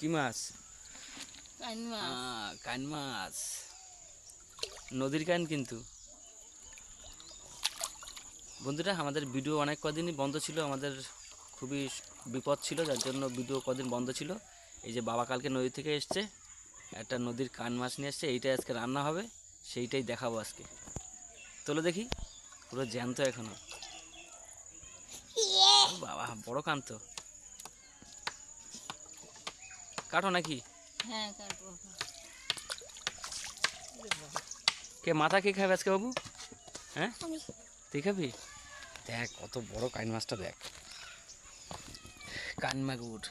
কি মাছ? কান মাছ। আহ, কান মাছ। নদীর কান কিন্তু। বন্ধুরা আমাদের ভিডিও অনেক কদিনই বন্ধ ছিল। আমাদের খুবই বিপদ ছিল যার জন্য ভিডিও কদিন বন্ধ ছিল। এই যে বাবা কালকে নদী থেকে এসছে একটা নদীর কান মাছ নিয়ে এসছে। এইটাই আজকে রান্না হবে সেইটাই দেখাবো আজকে। তোলো দেখি পুরো জ্যান্ত এখনও। বাবা বড় কান তো। কাটো নাকি? হ্যাঁ কাটবো। কে মাথা কে খাবে আজকে বাবু? হ্যাঁ? তুই খাবি? দেখ কত বড় কান মাছটা দেখ। কান মাগুর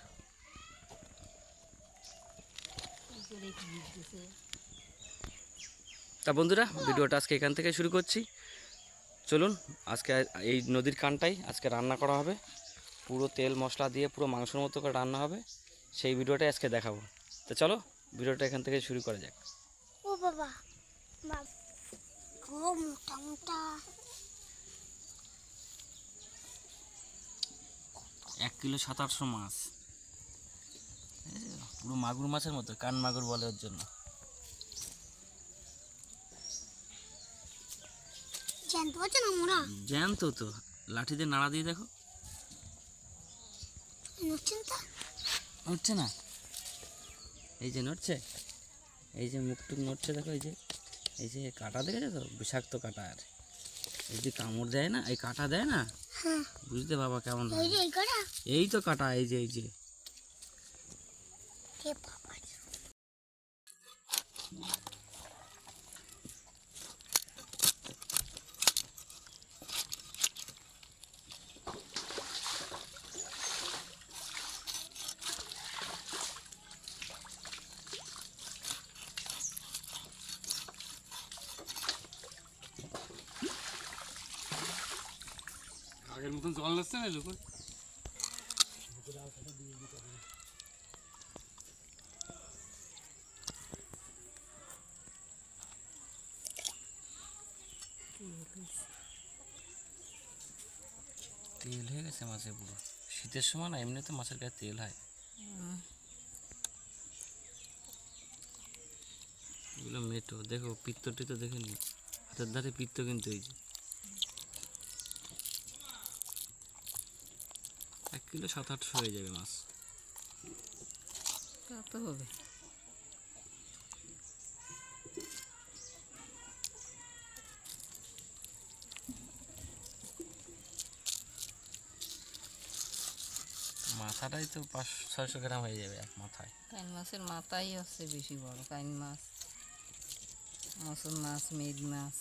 তা বন্ধুরা ভিডিওটা আজকে এখান থেকে শুরু করছি। চলুন আজকে এই নদীর কানটাই আজকে রান্না করা হবে। পুরো তেল মশলা দিয়ে পুরো মাংসের মতো করে রান্না হবে। সেই ভিডিওটাই আজকে দেখাবো। তো চলো ভিডিওটা এখান থেকে শুরু করা যাক। ও বাবা বাবা ও মোটা মোটা এক কিলো সাত মাছ। পুরো মাগুর মাছের মতো কান মাগুর বলে ওর জন্য। জ্যান্ত তো লাঠি দিয়ে নাড়া দিয়ে দেখো। নড়ছে না? এই যে নড়ছে এই যে মুখটুক নড়ছে দেখো এই যে এই যে কাটা দেখেছ তো? বিষাক্ত কাটা আর। এই যে কামড় দেয় না এই কাটা দেয় না? হ্যাঁ। বুঝতে বাবা কেমন এই এই তো কাটা এই যে এই যে। বাবা আগের মতন জল নাচ্ছে না লোক তেল হয়ে গেছে মাছের পুরো। শীতের সময় না এমনিতে মাছের গায়ে তেল হয়। এগুলো মেটো। দেখো, পিত্তটি তো দেখে নি। হাতের ধারে পিত্ত কিন্তু এই যে। এক কিলো সাত আটশো হয়ে যাবে মাছ। তা তো হবে। মাথাটাই তো পাঁচ ছয়শো গ্রাম হয়ে যাবে এক মাথায়। কান মাছের মাথাই হচ্ছে বেশি বড় কান মাছ মাছের মাছ মেদ মাছ।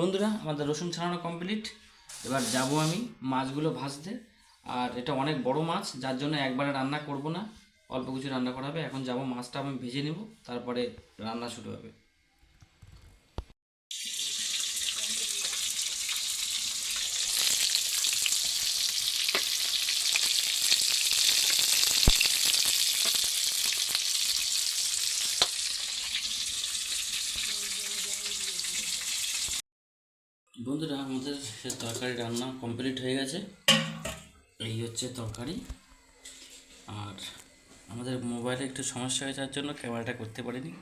বন্ধুরা, আমাদের রসুন ছাড়ানো কমপ্লিট এবার যাব আমি মাছগুলো ভাজতে। আর এটা অনেক বড় মাছ, যার জন্য একবারে রান্না করব না। অল্প কিছু রান্না করা হবে। এখন যাব মাছটা আমি ভেজে নেব, তারপরে রান্না শুরু হবে। বন্ধুরা, আমাদের সে তরকারি রান্না কমপ্লিট হয়ে গেছে। এই হচ্ছে তরকারি। আর আমাদের মোবাইলে একটু সমস্যা হয়ে যাওয়ার জন্য ক্যামেরাটা করতে পারিনি।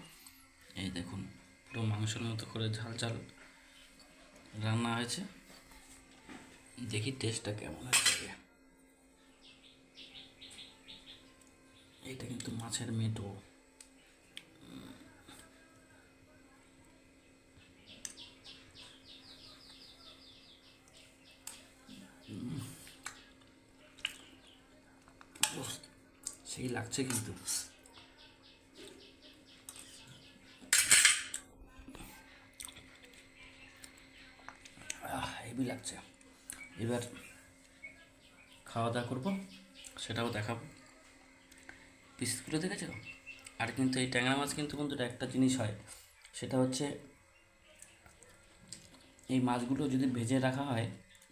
এই দেখুন, পুরো মাংসের মতো করে ঝাল ঝাল রান্না হয়েছে। দেখি টেস্টটা কেমন আছে এইটা কিন্তু মাছের মেটো সেই লাগছে কিন্তু। হেভি লাগছে। এবার খাওয়া দাওয়া করব, সেটাও দেখাবো। পিসগুলো দেখেছ? আর কিন্তু এই ট্যাংরা মাছ কিন্তু বন্ধুরা একটা জিনিস হয়, সেটা হচ্ছে এই মাছগুলো যদি ভেজে রাখা হয়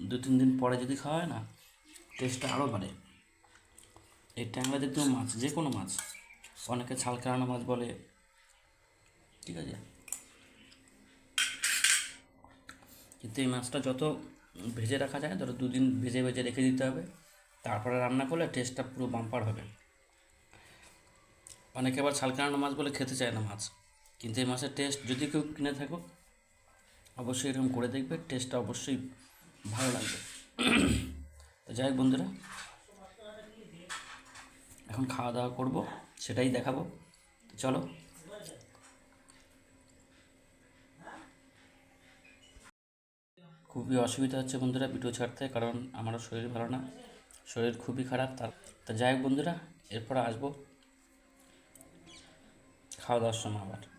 দু তিন দিন পরে যদি খাওয়া হয় না টেস্টটা আরও বাড়ে। এই ট্যাংরা জাতীয় মাছ, যে কোনো মাছ। অনেকে ছাল কাটানো মাছ বলে। ঠিক আছে? কিন্তু এই মাছটা যত ভেজে রাখা যায়, ধরো দুদিন ভেজে ভেজে রেখে দিতে হবে। তারপরে রান্না করলে টেস্টটা পুরো বাম্পার হবে। অনেকে আবার ছাল কাটানো মাছ বলে খেতে চায় না মাছ। কিন্তু এই মাছের টেস্ট যদি কেউ কিনে থাকো অবশ্যই এরকম করে দেখবে টেস্টটা অবশ্যই ভালো লাগবে। তো যাই হোক বন্ধুরা এখন খাওয়া দাওয়া করব, সেটাই দেখাবো। চলো। খুবই অসুবিধা হচ্ছে বন্ধুরা ভিডিও ছাড়তে, কারণ আমারও শরীর ভালো না। শরীর খুবই খারাপ, তার তা যাই হোক বন্ধুরা, এরপর আসব। খাওয়া দাওয়ার সময় আবার।